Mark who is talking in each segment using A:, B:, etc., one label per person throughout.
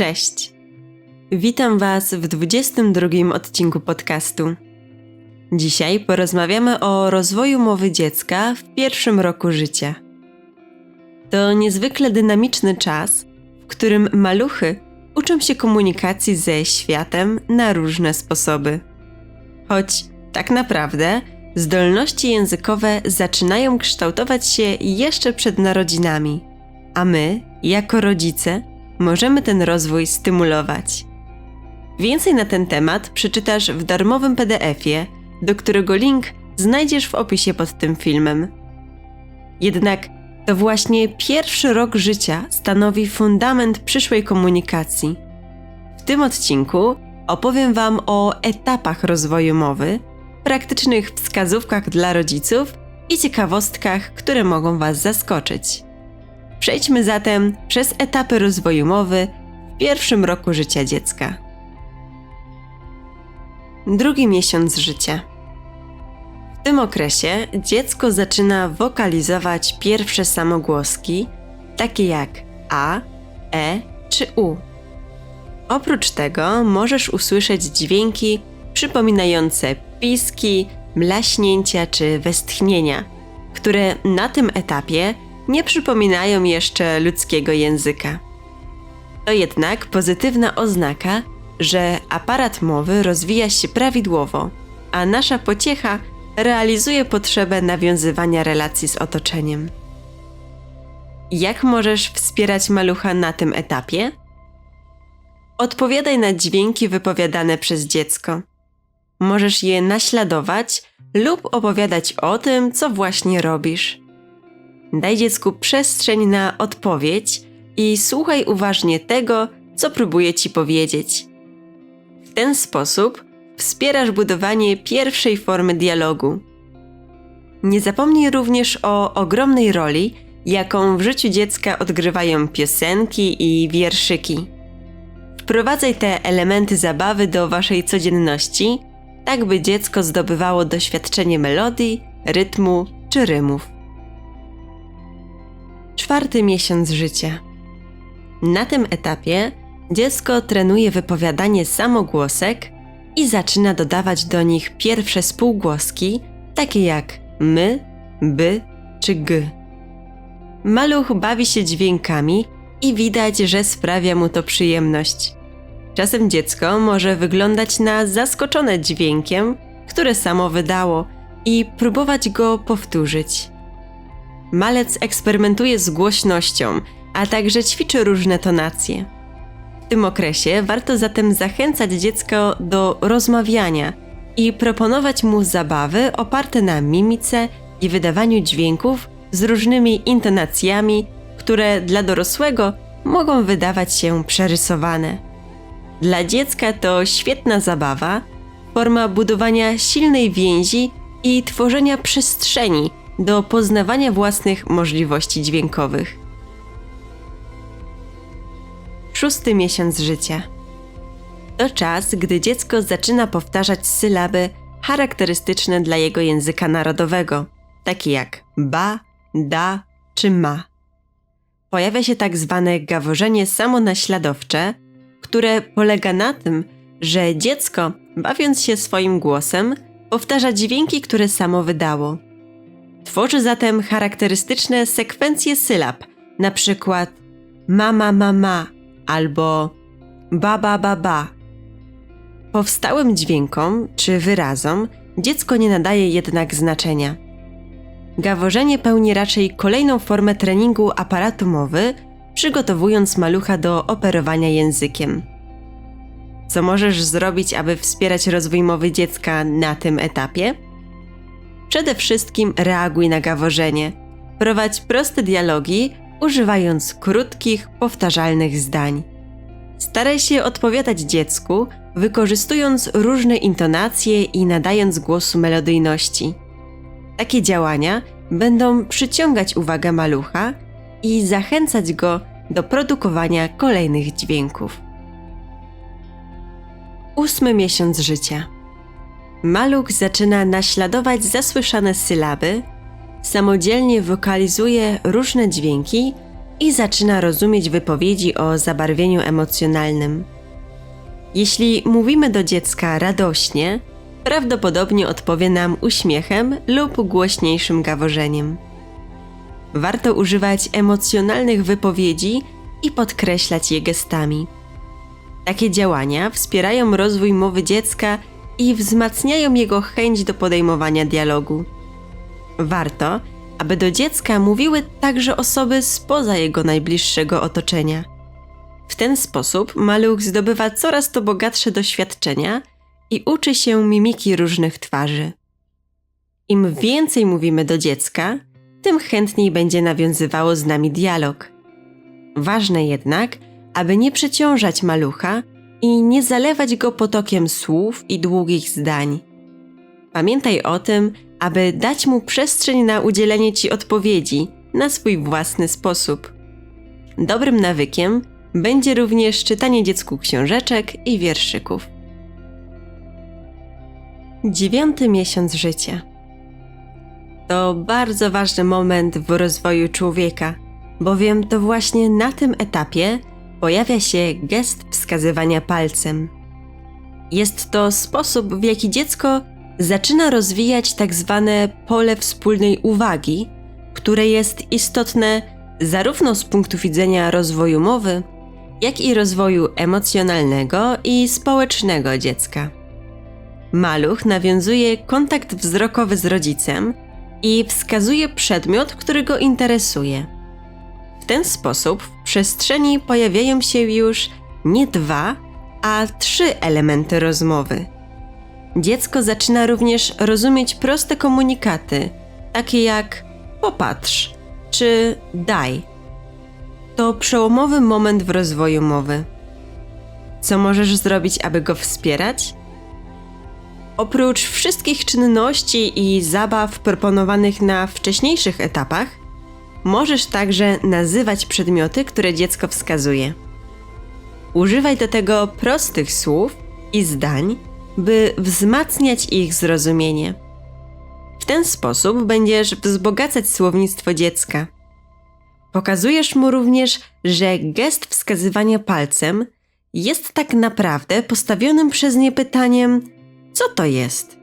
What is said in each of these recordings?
A: Cześć! Witam Was w 22 odcinku podcastu. Dzisiaj porozmawiamy o rozwoju mowy dziecka w pierwszym roku życia. To niezwykle dynamiczny czas, w którym maluchy uczą się komunikacji ze światem na różne sposoby. Choć tak naprawdę zdolności językowe zaczynają kształtować się jeszcze przed narodzinami, a my, jako rodzice, możemy ten rozwój stymulować. Więcej na ten temat przeczytasz w darmowym PDF-ie, do którego link znajdziesz w opisie pod tym filmem. Jednak to właśnie pierwszy rok życia stanowi fundament przyszłej komunikacji. W tym odcinku opowiem Wam o etapach rozwoju mowy, praktycznych wskazówkach dla rodziców i ciekawostkach, które mogą Was zaskoczyć. Przejdźmy zatem przez etapy rozwoju mowy w pierwszym roku życia dziecka. Drugi miesiąc życia. W tym okresie dziecko zaczyna wokalizować pierwsze samogłoski, takie jak A, E czy U. Oprócz tego możesz usłyszeć dźwięki przypominające piski, mlaśnięcia czy westchnienia, które na tym etapie nie przypominają jeszcze ludzkiego języka. To jednak pozytywna oznaka, że aparat mowy rozwija się prawidłowo, a nasza pociecha realizuje potrzebę nawiązywania relacji z otoczeniem. Jak możesz wspierać malucha na tym etapie? Odpowiadaj na dźwięki wypowiadane przez dziecko. Możesz je naśladować lub opowiadać o tym, co właśnie robisz. Daj dziecku przestrzeń na odpowiedź i słuchaj uważnie tego, co próbuje ci powiedzieć. W ten sposób wspierasz budowanie pierwszej formy dialogu. Nie zapomnij również o ogromnej roli, jaką w życiu dziecka odgrywają piosenki i wierszyki. Wprowadzaj te elementy zabawy do waszej codzienności, tak by dziecko zdobywało doświadczenie melodii, rytmu czy rymów. Czwarty miesiąc życia. Na tym etapie dziecko trenuje wypowiadanie samogłosek i zaczyna dodawać do nich pierwsze spółgłoski, takie jak my, by czy g. Maluch bawi się dźwiękami i widać, że sprawia mu to przyjemność. Czasem dziecko może wyglądać na zaskoczone dźwiękiem, które samo wydało, i próbować go powtórzyć. Malec eksperymentuje z głośnością, a także ćwiczy różne tonacje. W tym okresie warto zatem zachęcać dziecko do rozmawiania i proponować mu zabawy oparte na mimice i wydawaniu dźwięków z różnymi intonacjami, które dla dorosłego mogą wydawać się przerysowane. Dla dziecka to świetna zabawa, forma budowania silnej więzi i tworzenia przestrzeni do poznawania własnych możliwości dźwiękowych. Szósty miesiąc życia. To czas, gdy dziecko zaczyna powtarzać sylaby charakterystyczne dla jego języka narodowego, takie jak ba, da czy ma. Pojawia się tak zwane gaworzenie samonaśladowcze, które polega na tym, że dziecko, bawiąc się swoim głosem, powtarza dźwięki, które samo wydało. Tworzy zatem charakterystyczne sekwencje sylab, na przykład mama mama albo baba baba. Ba. Powstałym dźwiękom czy wyrazom dziecko nie nadaje jednak znaczenia. Gaworzenie pełni raczej kolejną formę treningu aparatu mowy, przygotowując malucha do operowania językiem. Co możesz zrobić, aby wspierać rozwój mowy dziecka na tym etapie? Przede wszystkim reaguj na gaworzenie. Prowadź proste dialogi, używając krótkich, powtarzalnych zdań. Staraj się odpowiadać dziecku, wykorzystując różne intonacje i nadając głosu melodyjności. Takie działania będą przyciągać uwagę malucha i zachęcać go do produkowania kolejnych dźwięków. Ósmy miesiąc życia. Maluch zaczyna naśladować zasłyszane sylaby, samodzielnie wokalizuje różne dźwięki i zaczyna rozumieć wypowiedzi o zabarwieniu emocjonalnym. Jeśli mówimy do dziecka radośnie, prawdopodobnie odpowie nam uśmiechem lub głośniejszym gaworzeniem. Warto używać emocjonalnych wypowiedzi i podkreślać je gestami. Takie działania wspierają rozwój mowy dziecka i wzmacniają jego chęć do podejmowania dialogu. Warto, aby do dziecka mówiły także osoby spoza jego najbliższego otoczenia. W ten sposób maluch zdobywa coraz to bogatsze doświadczenia i uczy się mimiki różnych twarzy. Im więcej mówimy do dziecka, tym chętniej będzie nawiązywało z nami dialog. Ważne jednak, aby nie przeciążać malucha i nie zalewać go potokiem słów i długich zdań. Pamiętaj o tym, aby dać mu przestrzeń na udzielenie ci odpowiedzi na swój własny sposób. Dobrym nawykiem będzie również czytanie dziecku książeczek i wierszyków. Dziewiąty miesiąc życia. To bardzo ważny moment w rozwoju człowieka, bowiem to właśnie na tym etapie pojawia się gest wskazywania palcem. Jest to sposób, w jaki dziecko zaczyna rozwijać tak zwane pole wspólnej uwagi, które jest istotne zarówno z punktu widzenia rozwoju mowy, jak i rozwoju emocjonalnego i społecznego dziecka. Maluch nawiązuje kontakt wzrokowy z rodzicem i wskazuje przedmiot, który go interesuje. Ten sposób w przestrzeni pojawiają się już nie dwa, a trzy elementy rozmowy. Dziecko zaczyna również rozumieć proste komunikaty, takie jak popatrz czy daj. To przełomowy moment w rozwoju mowy. Co możesz zrobić, aby go wspierać? Oprócz wszystkich czynności i zabaw proponowanych na wcześniejszych etapach, możesz także nazywać przedmioty, które dziecko wskazuje. Używaj do tego prostych słów i zdań, by wzmacniać ich zrozumienie. W ten sposób będziesz wzbogacać słownictwo dziecka. Pokazujesz mu również, że gest wskazywania palcem jest tak naprawdę postawionym przez nie pytaniem: co to jest?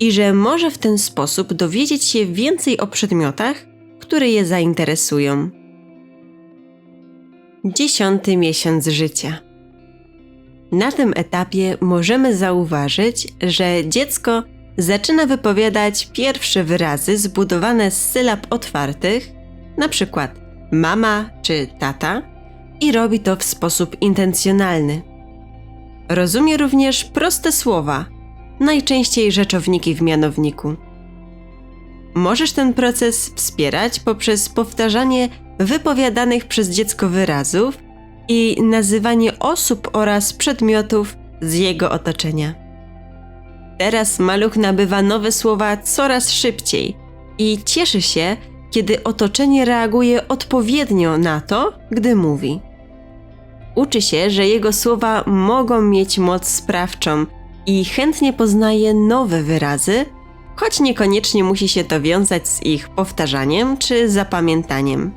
A: I że może w ten sposób dowiedzieć się więcej o przedmiotach, które je zainteresują. Dziesiąty miesiąc życia. Na tym etapie możemy zauważyć, że dziecko zaczyna wypowiadać pierwsze wyrazy zbudowane z sylab otwartych, na przykład mama czy tata, i robi to w sposób intencjonalny. Rozumie również proste słowa, najczęściej rzeczowniki w mianowniku. Możesz ten proces wspierać poprzez powtarzanie wypowiadanych przez dziecko wyrazów i nazywanie osób oraz przedmiotów z jego otoczenia. Teraz maluch nabywa nowe słowa coraz szybciej i cieszy się, kiedy otoczenie reaguje odpowiednio na to, gdy mówi. Uczy się, że jego słowa mogą mieć moc sprawczą i chętnie poznaje nowe wyrazy, choć niekoniecznie musi się to wiązać z ich powtarzaniem czy zapamiętaniem.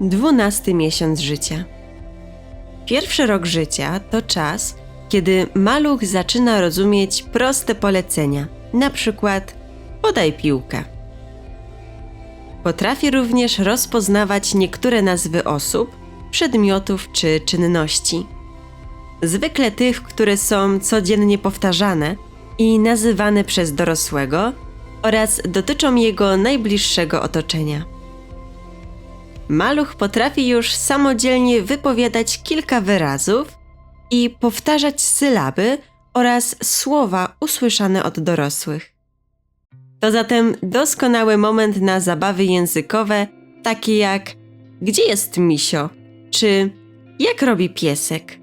A: Dwunasty miesiąc życia. Pierwszy rok życia to czas, kiedy maluch zaczyna rozumieć proste polecenia, na przykład podaj piłkę. Potrafi również rozpoznawać niektóre nazwy osób, przedmiotów czy czynności. Zwykle tych, które są codziennie powtarzane i nazywane przez dorosłego oraz dotyczą jego najbliższego otoczenia. Maluch potrafi już samodzielnie wypowiadać kilka wyrazów i powtarzać sylaby oraz słowa usłyszane od dorosłych. To zatem doskonały moment na zabawy językowe, takie jak Gdzie jest misio? czy Jak robi piesek?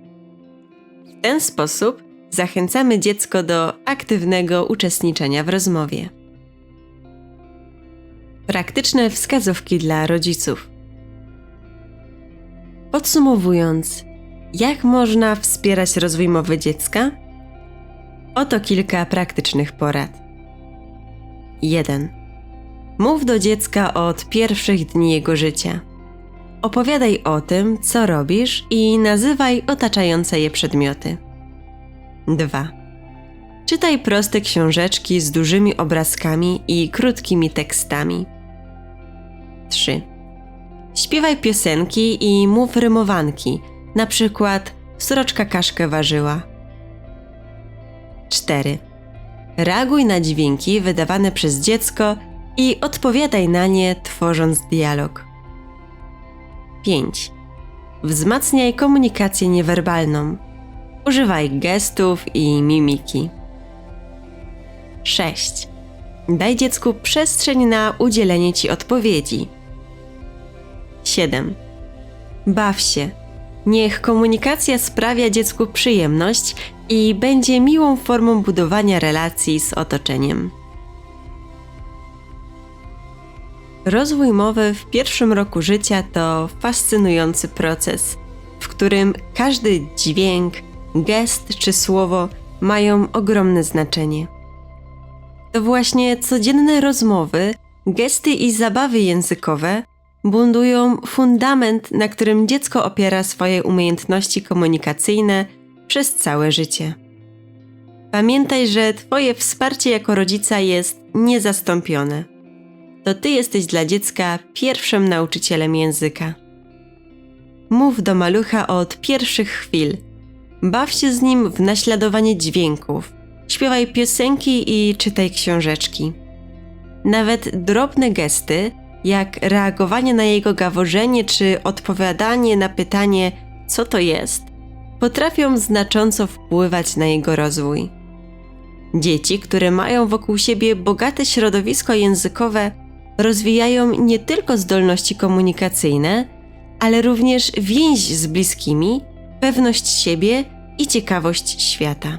A: W ten sposób zachęcamy dziecko do aktywnego uczestniczenia w rozmowie. Praktyczne wskazówki dla rodziców. Podsumowując, jak można wspierać rozwój mowy dziecka? Oto kilka praktycznych porad. 1. Mów do dziecka od pierwszych dni jego życia. Opowiadaj o tym, co robisz i nazywaj otaczające je przedmioty. 2. Czytaj proste książeczki z dużymi obrazkami i krótkimi tekstami. 3. Śpiewaj piosenki i mów rymowanki, na przykład sroczka kaszkę ważyła. 4. Reaguj na dźwięki wydawane przez dziecko i odpowiadaj na nie, tworząc dialog. 5. Wzmacniaj komunikację niewerbalną. Używaj gestów i mimiki. 6. Daj dziecku przestrzeń na udzielenie ci odpowiedzi. 7. Baw się. Niech komunikacja sprawia dziecku przyjemność i będzie miłą formą budowania relacji z otoczeniem. Rozwój mowy w pierwszym roku życia to fascynujący proces, w którym każdy dźwięk, gest czy słowo mają ogromne znaczenie. To właśnie codzienne rozmowy, gesty i zabawy językowe bundują fundament, na którym dziecko opiera swoje umiejętności komunikacyjne przez całe życie. Pamiętaj, że Twoje wsparcie jako rodzica jest niezastąpione. To Ty jesteś dla dziecka pierwszym nauczycielem języka. Mów do malucha od pierwszych chwil. Baw się z nim w naśladowanie dźwięków. Śpiewaj piosenki i czytaj książeczki. Nawet drobne gesty, jak reagowanie na jego gaworzenie czy odpowiadanie na pytanie, co to jest, potrafią znacząco wpływać na jego rozwój. Dzieci, które mają wokół siebie bogate środowisko językowe, rozwijają nie tylko zdolności komunikacyjne, ale również więź z bliskimi, pewność siebie i ciekawość świata.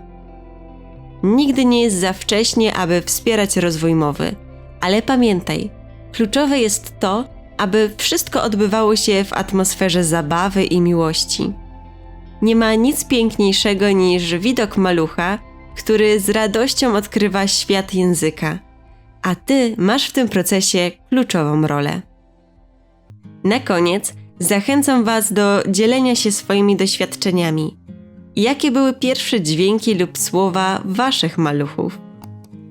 A: Nigdy nie jest za wcześnie, aby wspierać rozwój mowy, ale pamiętaj, kluczowe jest to, aby wszystko odbywało się w atmosferze zabawy i miłości. Nie ma nic piękniejszego niż widok malucha, który z radością odkrywa świat języka, a ty masz w tym procesie kluczową rolę. Na koniec zachęcam Was do dzielenia się swoimi doświadczeniami. Jakie były pierwsze dźwięki lub słowa Waszych maluchów?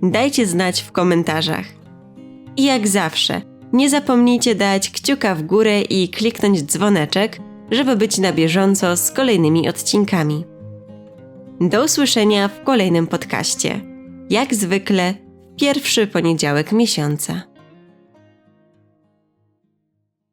A: Dajcie znać w komentarzach. I jak zawsze, nie zapomnijcie dać kciuka w górę i kliknąć dzwoneczek, żeby być na bieżąco z kolejnymi odcinkami. Do usłyszenia w kolejnym podcaście. Jak zwykle, pierwszy poniedziałek miesiąca.